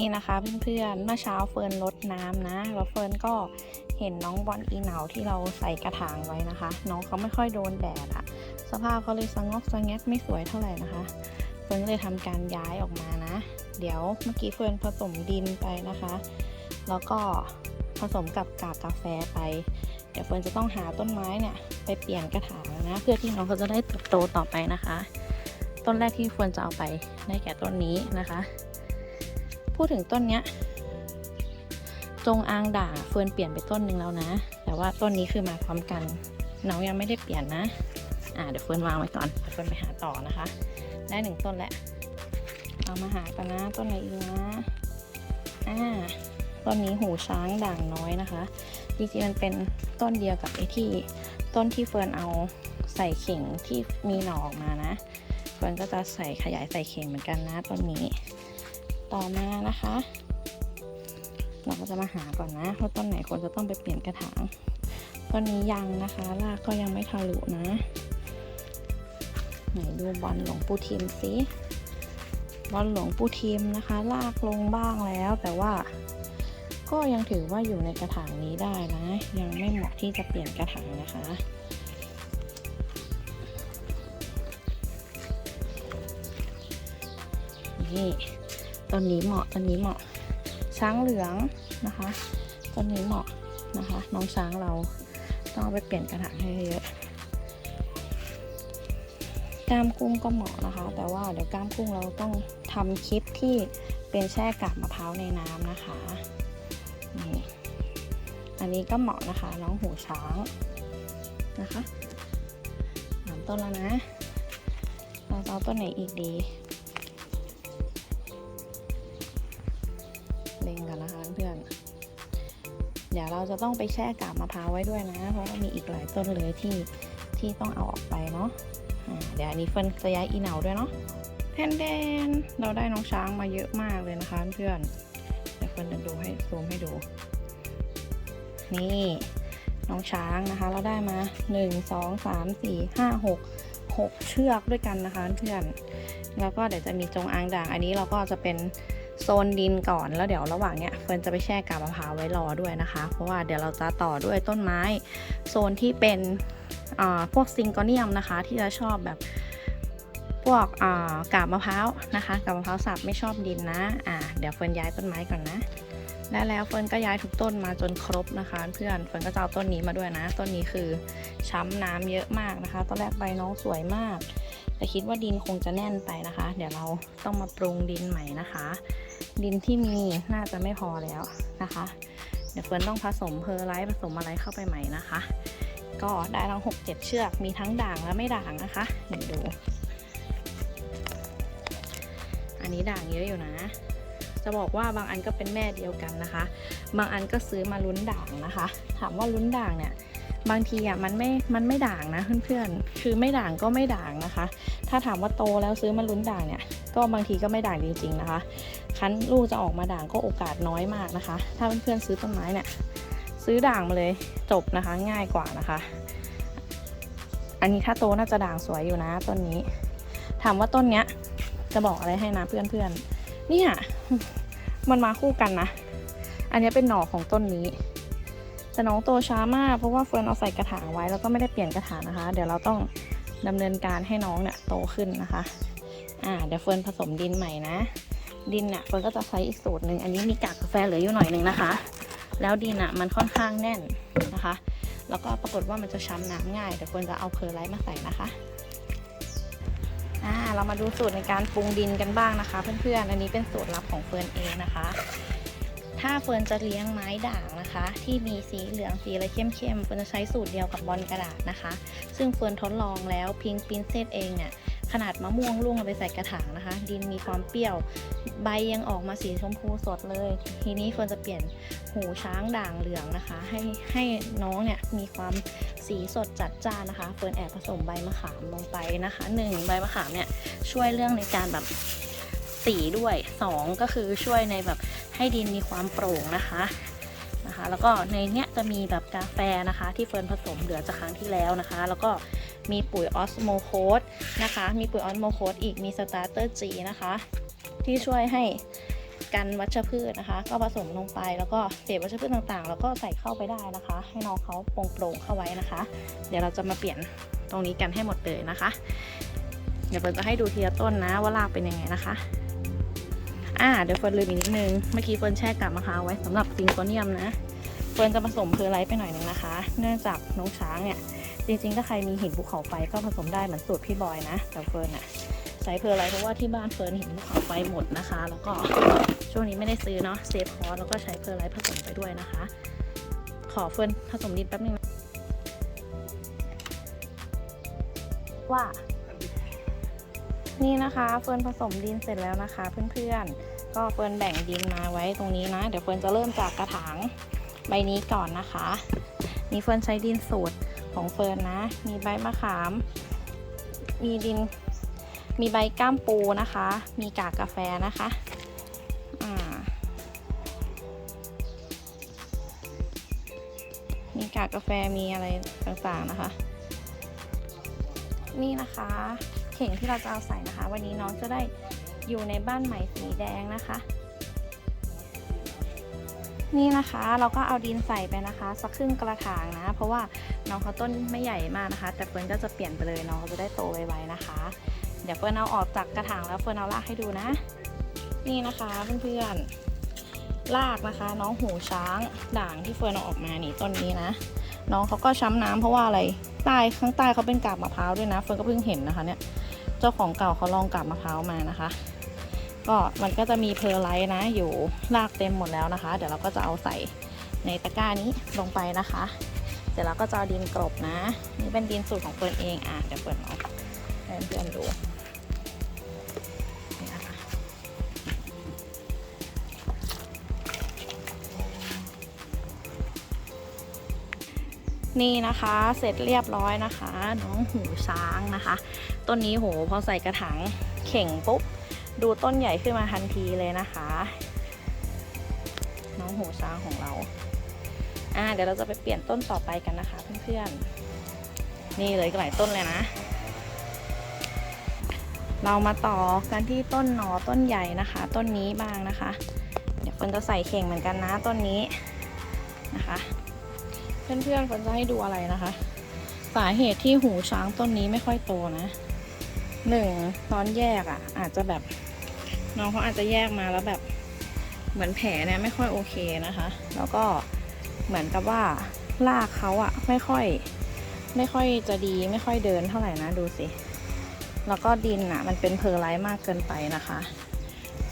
นี่นะคะเพื่อนๆเมื่อเช้าเฟิร์นลดน้ำนะแล้วเฟิร์นก็เห็นน้องบอลอีเหนาที่เราใส่กระถางไว้นะคะ น้องเขาไม่ค่อยโดนแดดอะสภาพเขาเลยสงอกสงแงกไม่สวยเท่าไหร่นะคะเฟิร์นเลยทำการย้ายออกมานะ เดี๋ยวเมื่อกี้เฟิร์นผสมดินไปนะคะ แล้วก็ผสมกับกากกาแฟไป เดี๋ยวเฟิร์นจะต้องหาต้นไม้เนี่ยไปเปลี่ยนกระถางนะ เพื่อที่น้องเขาจะได้เติบโตต่อไปนะคะ ต้นแรกที่เฟิร์นจะเอาไปได้แก่ต้นนี้นะคะ พูดถึงต้นเนี้ย จงอางด่างเฟิร์นเปลี่ยนไปต้นหนึ่งแล้วนะ แต่ว่าต้นนี้คือมาพร้อมกันน้องยังไม่ได้เปลี่ยนนะ อ่าเดี๋ยวเฟิร์นวางไว้ก่อนเดี๋ยวเฟิร์นไปหาต่อนะคะ ได้หนึ่งต้นแหละเอามาหากันนะต้นไหนอีกนะอ่าต้นนี้หูช้างด่างน้อยนะคะจริงๆมันเป็นต้นเดียวกับไอ้ที่ต้นที่เฟิร์นเอาใส่เข่งที่มีหน่อออกมานะ เฟิร์นก็จะใส่ขยายใส่เข่งเหมือนกันนะต้นนี้ ต่อมานะคะ เราก็จะมาหาก่อนนะว่าต้นไหนควรจะต้องไปเปลี่ยนกระถาง ต้นนี้ยังนะคะรากก็ยังไม่ทะลุนะ ไหนดูบอลหลวงปู่ทิมสิบอลหลวงปู่ทิมนะคะรากลงบ้างแล้วแต่ว่าก็ยังถือว่าอยู่ในกระถางนี้ได้นะ ยังไม่เหมาะที่จะเปลี่ยนกระถางนะคะ นี่ ต้นนี้เหมาะต้นนี้เหมาะช้างเหลืองนะคะต้นนี้เหมาะนะคะ น้องช้างเราต้องเอาไปเปลี่ยนกระถางให้เยอะก้ามกุ้งก็เหมาะนะคะ แต่ว่าเดี๋ยวก้ามกุ้งเราต้องทำคลิปที่เป็นแช่กากมะพร้าวในน้ำนะคะนี่อันนี้ก็เหมาะนะคะ น้องหูช้างนะคะสามต้นแล้วนะเราเอาต้นไหนอีกดี ดี๋ยวเราจะต้องไปแช่กาบมะพร้าวไว้ด้วยนะ เพราะว่ามีอีกหลายต้นเลยที่ที่ต้องเอาออกไปเนาะเดี๋ยวอันนี้เฟิร์นจะย้ายอีเหนาด้วยเนาะแทนแดนเราได้น้องช้างมาเยอะมากเลยนะคะเพื่อนเดี๋ยวเฟิร์นจะดูให้ซูมให้ดู นี่น้องช้างนะคะ เราได้มา 1 2 3 4 5 6 6 เชือกด้วยกันนะคะเพื่อนแล้วก็เดี๋ยวจะมีจงอางด่างอันนี้เราก็จะเป็น โซนดินก่อนแล้วเดี๋ยวระหว่างเนี้ยเฟิร์นจะไปแช่กาบมะพร้าวไว้รอด้วยนะคะ เพราะว่าเดี๋ยวเราจะต่อด้วยต้นไม้ โซนที่เป็นอ่าพวกซิงโกเนียมนะคะ ที่จะชอบแบบพวกอ่ากาบมะพร้าวนะคะกาบมะพร้าวสับไม่ชอบดินนะอ่าเดี๋ยวเฟิร์นย้ายต้นไม้ก่อนนะและแล้วเฟิร์นก็ย้ายทุกต้นมาจนครบนะคะ เพื่อนเฟิร์นก็จะเอาต้นนี้มาด้วยนะ ต้นนี้คือช้ำน้ำเยอะมากนะคะ ตอนแรกใบน้องสวยมาก แต่คิดว่าดินคงจะแน่นไปนะคะ เดี๋ยวเราต้องมาปรุงดินใหม่นะคะ ดินที่มีน่าจะไม่พอแล้วนะคะ เดี๋ยวเฟิร์นต้องผสมเพอร์ไลท์ผสมอะไรเข้าไปใหม่นะคะ ก็ได้ทั้ง6 7 เชือกมีทั้งด่างและไม่ด่างนะคะเดี๋ยวดู อันนี้ด่างเยอะอยู่นะจะบอกว่าบางอันก็เป็นแม่เดียวกันนะคะ บางอันก็ซื้อมาลุ้นด่างนะคะ ถามว่าลุ้นด่างเนี่ย บางทีอะมันไม่ มันไม่ด่างนะเพื่อนๆ คือไม่ด่างก็ไม่ด่างนะคะ ถ้าถามว่าโตแล้วซื้อมาลุ้นด่างเนี่ย ก็บางทีก็ไม่ด่างจริง ๆนะคะ คั้นลูกจะออกมาด่างก็โอกาสน้อยมากนะคะ ถ้าเพื่อนๆซื้อต้นไม้เนี่ยซื้อด่างมาเลยจบนะคะง่ายกว่านะคะ อันนี้ถ้าโตน่าจะด่างสวยอยู่นะต้นนี้ ถามว่าต้นเนี้ยจะบอกอะไรให้นะเพื่อนๆเนี่ยมันมาคู่กันนะ อันนี้เป็นหน่อของต้นนี้แต่น้องโตช้ามากเพราะว่าเฟิร์นเอาใส่กระถางไว้แล้วก็ไม่ได้เปลี่ยนกระถางนะคะ เดี๋ยวเราต้องดำเนินการให้น้องเนี่ยโตขึ้นนะคะ อ่าเดี๋ยวเฟิร์นผสมดินใหม่นะ ดินเนี่ยเฟิร์นก็จะใช้อีกสูตรหนึ่งอันนี้มีกากกาแฟเหลืออยู่หน่อยหนึ่งนะคะ แล้วดินอะมันค่อนข้างแน่นนะคะ แล้วก็ปรากฏว่ามันจะช้ำน้ำง่ายเดี๋ยวเฟิร์นจะเอาเพอร์ไลท์มาใส่นะคะอ่าเรามาดูสูตรในการปรุงดินกันบ้างนะคะ เพื่อนๆอันนี้เป็นสูตรลับของเฟิร์นเองนะคะ ถ้าเฟิร์นจะเลี้ยงไม้ด่างนะคะ ที่มีสีเหลืองสีอะไรเข้มๆเฟิร์นจะใช้สูตรเดียวกับบอลกระดาษนะคะ ซึ่งเฟิร์นทดลองแล้วพิงปินเซตเองเนี่ย ขนาดมะม่วงลุ่งเอาไปใส่กระถางนะคะ ดินมีความเปรี้ยว ใบยังออกมาสีชมพูสดเลย ทีนี้เฟิร์นจะเปลี่ยนหูช้างด่างเหลืองนะคะ ให้ให้น้องเนี่ยมีความสีสดจัดจ้านนะคะ เฟิร์นแอบผสมใบมะขามลงไปนะคะหนึ่งใบมะขามเนี่ยช่วยเรื่องในการแบบสีด้วยสองก็คือช่วยในแบบให้ดินมีความโปร่งนะคะนะคะ แล้วก็ในเนี้ยจะมีแบบกาแฟนะคะ ที่เฟิร์นผสมเหลือจากครั้งที่แล้วนะคะ แล้วก็ มีปุ๋ยออสโมโคสนะคะ มีปุ๋ยออสโมโคสอีกมีสตาร์เตอร์จีนะคะ ที่ช่วยให้กันวัชพืชนะคะ ก็ผสมลงไปแล้วก็เศษวัชพืชต่างๆ แล้วก็ใส่เข้าไปได้นะคะ ให้น้องเขาโปร่งๆเข้าไว้นะคะ เดี๋ยวเราจะมาเปลี่ยนตรงนี้กันให้หมดเลยนะคะ เดี๋ยวเฟิร์นจะให้ดูทีละต้นนะว่ารากเป็นยังไงนะคะอ่าเดี๋ยวเฟิร์นลืมอีกนิดนึงเมื่อกี้เฟิร์นแช่กาบมะพร้าวไว้สำหรับซิงโกเนียมนะเฟิร์นจะผสมเพอร์ไลท์ไปหน่อยนึงนะคะ เนื่องจากน้องช้างเนี่ย จริงๆ ถ้าใครมีหินภูเขาไฟก็ผสมได้เหมือนสูตรพี่บอยนะแต่เฟิร์นอะใช้เพอร์ไลเพราะว่าที่บ้านเฟิร์นหินภูเขาไฟหมดนะคะ แล้วก็ช่วงนี้ไม่ได้ซื้อเนาะเซฟคอร์แล้วก็ใช้เพอร์ไลผสมไปด้วยนะคะ ขอเฟิร์นผสมดินแป๊บนึงว่านี่นะคะเฟิร์นผสมดินเสร็จแล้วนะคะ เพื่อนๆ ก็เฟิร์นแบ่งดินมาไว้ตรงนี้นะ เดี๋ยวเฟิร์นจะเริ่มจากกระถางใบนี้ก่อนนะคะ นี่เฟิร์นใช้ดินสูตร ของเฟิร์นนะ มีใบมะขาม มีดิน มีใบก้ามปูนะคะ มีกากกาแฟนะคะมีกากกาแฟมีอะไรต่างๆนะคะ นี่นะคะ เข่งที่เราจะเอาใส่นะคะ วันนี้น้องจะได้อยู่ในบ้านใหม่สีแดงนะคะ นี่นะคะเราก็เอาดินใส่ไปนะคะ สักครึ่งกระถางนะ เพราะว่าน้องเขาต้นไม่ใหญ่มากนะคะ แต่เฟิร์นก็จะเปลี่ยนไปเลยน้องเขาจะได้โตไวๆนะคะ เดี๋ยวเฟิร์นเอาออกจากกระถางแล้วเฟิร์นเอารากให้ดูนะ นี่นะคะเพื่อนๆรากนะคะ น้องหูช้างด่างที่เฟิร์นเอาออกมานี่ต้นนี้นะน้องเขาก็ช้ำน้ำเพราะว่าอะไรใต้ข้างใต้เขาเป็นกาบมะพร้าวด้วยนะเฟิร์นก็เพิ่งเห็นนะคะเนี่ยเจ้าของเก่าเขาลองกาบมะพร้าวมานะคะ ก็มันก็จะมีเพอร์ไลท์นะอยู่รากเต็มหมดแล้วนะคะ เดี๋ยวเราก็จะเอาใส่ในตะกร้านี้ลงไปนะคะ เสร็จแล้วก็จะดินกลบนะ นี่เป็นดินสูตรของเฟิร์นเองอะเดี๋ยวเฟิร์นเอาให้เพื่อนๆดูนี่นะคะเสร็จเรียบร้อยนะคะ น้องหูช้างนะคะ ต้นนี้โหพอใส่กระถางเข่งปุ๊บ ดูต้นใหญ่ขึ้นมาทันทีเลยนะคะ น้องหูช้างของเรา อ่า เดี๋ยวเราจะไปเปลี่ยนต้นต่อไปกันนะคะเพื่อนๆ นี่เลยหลายต้นเลยนะ เรามาต่อกันที่ต้นหนอต้นใหญ่นะคะ ต้นนี้บ้างนะคะ เดี๋ยวเฟิร์นจะใส่เข่งเหมือนกันนะต้นนี้นะคะ เพื่อนๆเฟิร์นจะให้ดูอะไรนะคะ สาเหตุที่หูช้างต้นนี้ไม่ค่อยโตนะหนึ่งตอนแยกอะ่ะ อาจจะแบบ น้องเขาอาจจะแยกมาแล้วแบบ เหมือนแผลเนี่ยไม่ค่อยโอเคนะคะ แล้วก็เหมือนกับว่าลากเขาอะไม่ค่อย ไม่ค่อยจะดีไม่ค่อยเดินเท่าไหร่นะดูสิ แล้วก็ดินอะมันเป็นเพอร์ไลท์มากเกินไปนะคะ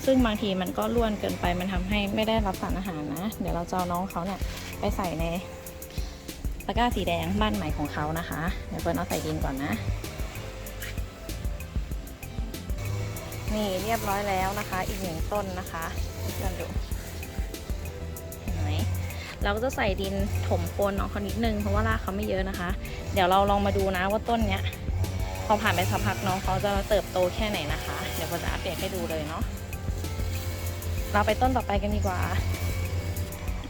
ซึ่งบางทีมันก็ร่วนเกินไปมันทำให้ไม่ได้รับสารอาหารนะ เดี๋ยวเราจะเอาน้องเขาเนี่ยไปใส่ในตะกร้าสีแดงบ้านใหม่ของเขานะคะ เดี๋ยวเฟิร์นเอาใส่ดินก่อนนะ นี่เรียบร้อยแล้วนะคะ อีกหนึ่งต้นนะคะเพื่อนดูเห็นไหมเราก็จะใส่ดินถมโคนน้องเขานิดนึงเพราะว่ารากเขาไม่เยอะนะคะ เดี๋ยวเราลองมาดูนะว่าต้นเนี้ยพอผ่านไปสักพักน้องเขาจะเติบโตแค่ไหนนะคะ เดี๋ยวเฟิร์นจะอัปเดตให้ดูเลยเนาะเราไปต้นต่อไปกันดีกว่า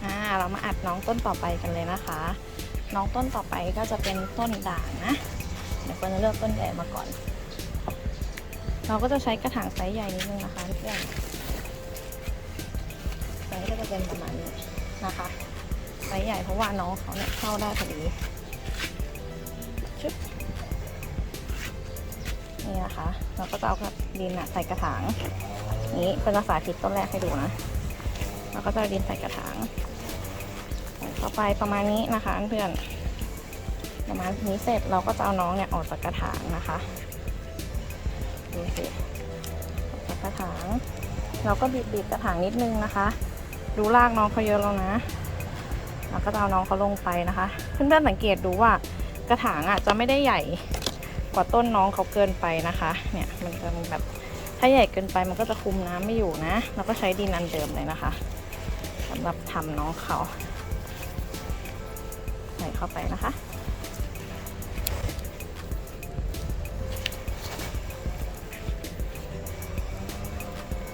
อ่า เรามาอัดน้องต้นต่อไปกันเลยนะคะ น้องต้นต่อไปก็จะเป็นต้นด่างนะเดี๋ยวเฟิร์นจะเลือกต้นใหญ่มาก่อน เราก็จะใช้กระถางไซส์ใหญ่นิดนึงนะคะเพื่อนไซส์ก็จะเป็นประมาณนี้นะคะไซส์ใหญ่เพราะว่าน้องเขาเนี่ยเข้าได้พอดีชึบนี่นะคะ เราก็จะเอาดินอะใส่กระถางนี้เป็นภาษาทิศต้นแรกให้ดูนะเราก็จะดินใส่กระถางต่อไปประมาณนี้นะคะเพื่อนประมาณนี้เสร็จเราก็จะเอาน้องเนี่ยออกจากกระถางนะคะ ดูสิกระถาง เราก็บีบบีบกระถางนิดนึงนะคะ ดูรากน้องเขาเยอะแล้วนะเราก็จะเอาน้องเขาลงไปนะคะ เพื่อนๆสังเกตดูว่ากระถางอะจะไม่ได้ใหญ่กว่าต้นน้องเขาเกินไปนะคะ เนี่ยมันจะแบบถ้าใหญ่เกินไปมันก็จะคุมน้ำไม่อยู่นะ เราก็ใช้ดินอันเดิมเลยนะคะสำหรับทำน้องเขา ใส่เข้าไปนะคะ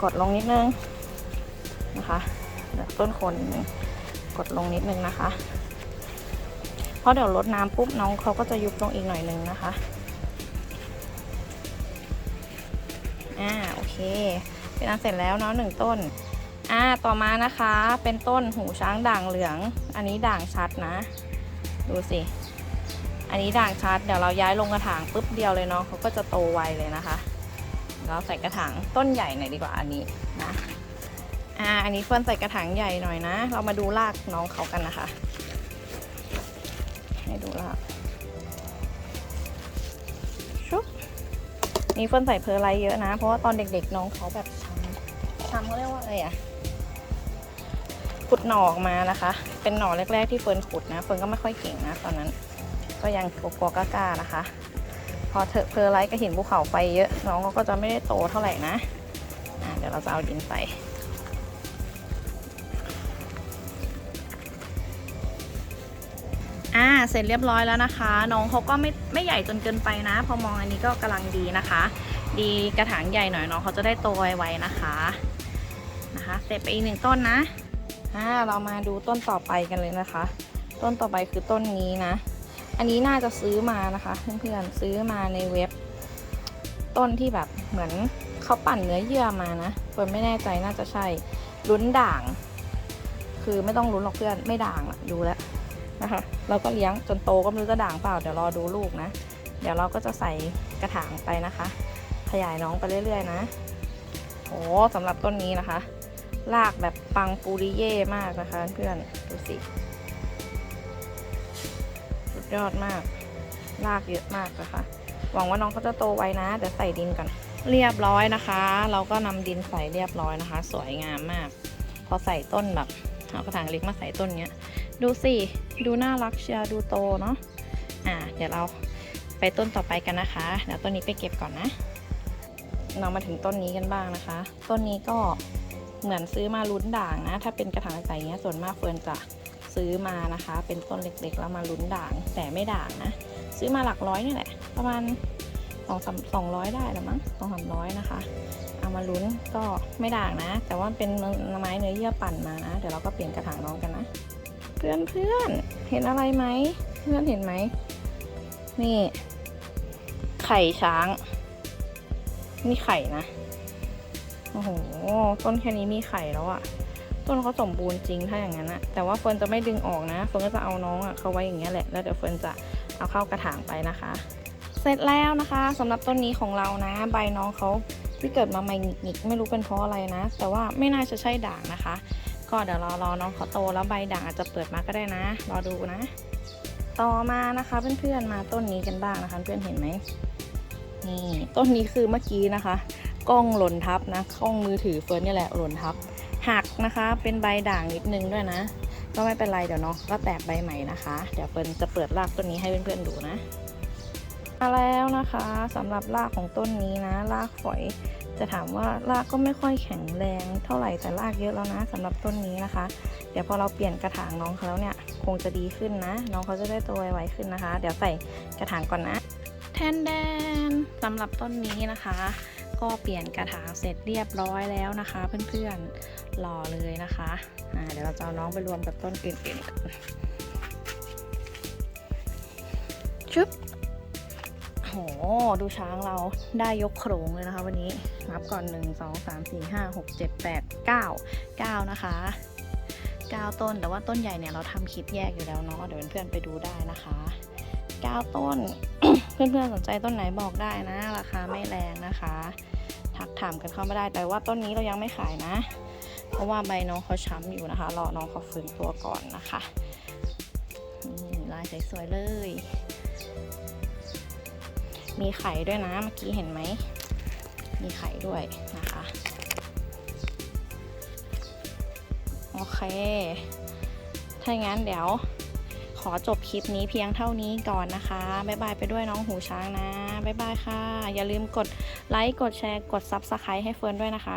กดลงนิดนึงนะคะเดี๋ยวต้นคนนิดนึงกดลงนิดนึงนะคะ เพราะเดี๋ยวลดน้ำปุ๊บน้องเขาก็จะยุบลงอีกหน่อยนึงนะคะอ่าโอเค เป็นอันเสร็จแล้วเนาะหนึ่งต้นอ่าต่อมานะคะเป็นต้นหูช้างด่างเหลือง อันนี้ด่างชัดนะ ดูสิ อันนี้ด่างชัด เดี๋ยวเราย้ายลงกระถางปุ๊บเดียวเลยเนาะเขาก็จะโตไวเลยนะคะ เราใส่กระถางต้นใหญ่หน่อยดีกว่าอันนี้นะอ่าอันนี้เฟิร์นใส่กระถางใหญ่หน่อยนะ เรามาดูรากน้องเขากันนะคะ ให้ดูรากชุบนี่เฟิร์นใส่เพอร์ไลเยอะนะ เพราะว่าตอนเด็กๆน้องเขาแบบช้ำช้ำเขาเรียกว่าอะไรอะขุดหน่อออกมานะคะ เป็นหน่อแรกๆที่เฟิร์นขุดนะ เฟิร์นก็ไม่ค่อยเก่งนะ ตอนนั้น ก็ยังกลัวกล้าๆนะคะ พอเถอะเพอไลท์ก็เห็นภูเขาไฟเยอะ น้องเขาก็จะไม่ได้โตเท่าไหร่นะเดี๋ยวเราจะเอาดินใส่อ่าเสร็จเรียบร้อยแล้วนะคะ น้องเขาก็ไม่ไม่ใหญ่จนเกินไปนะ พอมองอันนี้ก็กำลังดีนะคะ ดีกระถางใหญ่หน่อยน้องเขาจะได้โตไวๆนะคะนะคะ เสร็จไปอีกหนึ่งต้นนะอ่าเรามาดูต้นต่อไปกันเลยนะคะ ต้นต่อไปคือต้นนี้นะ อันนี้น่าจะซื้อมานะคะ เพื่อนๆซื้อมาในเว็บ ต้นที่แบบเหมือนเขาปั่นเนื้อเยื่อมานะเฟิร์นไม่แน่ใจน่าจะใช่ลุ้นด่าง คือไม่ต้องลุ้นหรอกเพื่อนไม่ด่างอะดูแล้วนะคะ เราก็เลี้ยงจนโตก็ไม่รู้จะด่างเปล่าเดี๋ยวรอดูลูกนะ เดี๋ยวเราก็จะใส่กระถางไปนะคะ ขยายน้องไปเรื่อยๆนะโอ้สำหรับต้นนี้นะคะรากแบบปังปูริเย่มากนะคะ เพื่อนดูสิ ยอดมากรากเยอะมากนะคะ หวังว่าน้องเขาจะโตไวนะเดี๋ยวใส่ดินก่อนเรียบร้อยนะคะ เราก็นำดินใส่เรียบร้อยนะคะ สวยงามมาก พอใส่ต้นแบบเอากระถางเล็กมาใส่ต้นเนี้ย ดูสิ ดูน่ารักเชียดูโตเนาะอ่า เดี๋ยวเราไปต้นต่อไปกันนะคะเดี๋ยวต้นนี้ไปเก็บก่อนนะ เรามาถึงต้นนี้กันบ้างนะคะ ต้นนี้ก็เหมือนซื้อมาลุ้นด่างนะ ถ้าเป็นกระถางใส่เงี้ยส่วนมากเฟิร์นจะ ซื้อมานะคะ เป็นต้นเล็กๆ แล้วมาลุ้นด่างแต่ไม่ด่างนะ ซื้อมาหลักร้อยนี่แหละ ประมาณสองสามสองร้อยได้หรือมั้งสองสามร้อยนะคะ เอามาลุ้นก็ไม่ด่างนะ แต่ว่าเป็นไม้เนื้อเยื่อปั่นมานะ เดี๋ยวเราก็เปลี่ยนกระถางน้องกันนะ เพื่อนเพื่อนเห็นอะไรไหมเพื่อนเห็นไหมนี่ ไข่ช้าง นี่ไข่นะโอ้โหต้นแค่นี้มีไข่แล้วอะ ต้นเขาสมบูรณ์จริงถ้าอย่างนั้นอะแต่ว่าเฟิร์นจะไม่ดึงออกนะ เฟิร์นก็จะเอาน้องอะเขาไว้อย่างเงี้ยแหละ แล้วเดี๋ยวเฟิร์นจะเอาเข้ากระถางไปนะคะ เสร็จแล้วนะคะสำหรับต้นนี้ของเรานะ ใบน้องเขาที่เกิดมาใหม่หงิกๆไม่รู้เป็นเพราะอะไรนะ แต่ว่าไม่น่าจะใช่ด่างนะคะ ก็เดี๋ยวรอรอน้องเขาโตแล้วใบด่างอาจจะเปิดมาก็ได้นะ รอดูนะ ต่อมานะคะเพื่อนๆมาต้นนี้กันบ้างนะคะ เพื่อนเห็นไหมนี่ต้นนี้คือเมื่อกี้นะคะ กล้องหล่นทับนะกล้องมือถือเฟิร์นนี่แหละหล่นทับ หักนะคะเป็นใบด่างนิดนึงด้วยนะ ก็ไม่เป็นไรเดี๋ยวน้องก็แตกใบใหม่นะคะ เดี๋ยวเฟิร์นจะเปิดรากต้นนี้ให้เพื่อนๆดูนะมาแล้วนะคะสำหรับรากของต้นนี้นะรากฝอยจะถามว่ารากก็ไม่ค่อยแข็งแรงเท่าไหร่แต่รากเยอะแล้วนะสำหรับต้นนี้นะคะ เดี๋ยวพอเราเปลี่ยนกระถางน้องเขาแล้วเนี่ยคงจะดีขึ้นนะ น้องเขาจะได้โตไวๆขึ้นนะคะ เดี๋ยวใส่กระถางก่อนนะ แทนแดนสำหรับต้นนี้นะคะ ก็เปลี่ยนกระถางเสร็จเรียบร้อยแล้วนะคะ เพื่อนๆ รอเลยนะคะอ่าเดี๋ยวเราจะเอาน้องไปรวมกับต้นอื่นๆกันชึบโห ดูช้างเราได้ยกโขรงเลยนะคะ วันนี้ นับก่อน 1 2 3 4 5 6 7 8 9 9 นะคะ 9 ต้น แต่ว่าต้นใหญ่เนี่ยเราทำคลิปแยกอยู่แล้วเนาะ เดี๋ยวเพื่อนๆไปดูได้นะคะ 9 ต้น เพื่อนๆสนใจต้นไหนบอกได้นะ ราคาไม่แรงนะคะ ทักถามกันเข้ามาได้ แต่ว่าต้นนี้เรายังไม่ขายนะ เพราะว่าใบน้องเขาช้ำอยู่นะคะ รอน้องเขาฟื้นตัวก่อนนะคะลายสวยๆเลย มีไข่ด้วยนะเมื่อกี้เห็นไหม มีไข่ด้วยนะคะ โอเค ถ้าอย่างนั้นเดี๋ยวขอจบคลิปนี้เพียงเท่านี้ก่อนนะคะ บ๊ายบายไปด้วยน้องหูช้างนะ บ๊ายบายค่ะ อย่าลืมกดไลค์ กดแชร์ กด Subscribe ให้เฟิร์นด้วยนะคะ